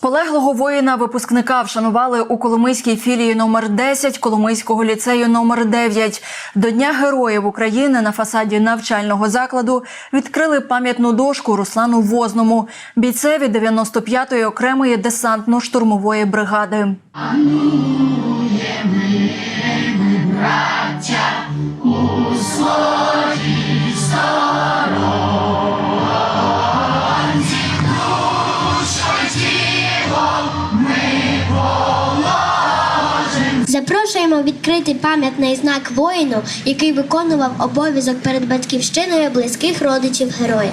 Полеглого воїна випускника вшанували у Коломийській філії номер 10 Коломийського ліцею номер 9 До Дня Героїв України на фасаді навчального закладу відкрили пам'ятну дошку Руслану Возному, бійцеві 95-ї окремої десантно-штурмової бригади. Запрошуємо відкрити пам'ятний знак воїну, який виконував обов'язок перед батьківщиною близьких родичів героя.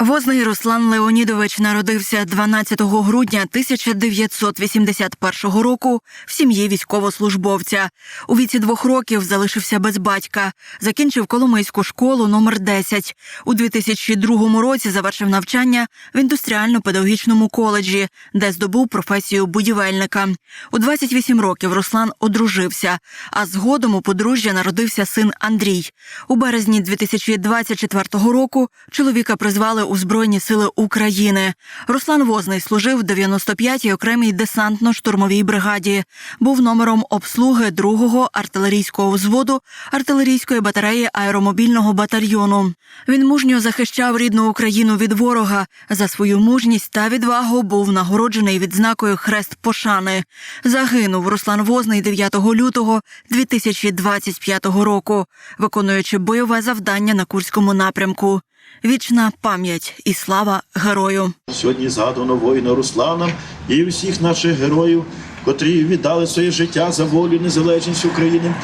Возний Руслан Леонідович народився 12 грудня 1981 року в сім'ї військовослужбовця. У віці двох років залишився без батька. Закінчив Коломийську школу номер 10. У 2002 році завершив навчання в індустріально-педагогічному коледжі, де здобув професію будівельника. У 28 років Руслан одружився, а згодом у подружжя народився син Андрій. У березні 2024 року чоловіка призвали у Збройні Сили України. Руслан Возний служив в 95-й окремій десантно-штурмовій бригаді. Був номером обслуги 2-го артилерійського взводу артилерійської батареї аеромобільного батальйону. Він мужньо захищав рідну Україну від ворога. За свою мужність та відвагу був нагороджений відзнакою Хрест Пошани. Загинув Руслан Возний 9 лютого 2025 року, виконуючи бойове завдання на Курському напрямку. Вічна пам'ять і слава герою. Сьогодні згадано воїна Руслана і всіх наших героїв, котрі віддали своє життя за волю незалежність України.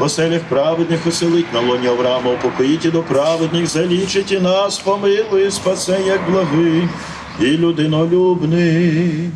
Оселях праведних оселить на лоні Авраама, упокоїть до праведних залічить і нас помилує, спасе, як благий і людинолюбний.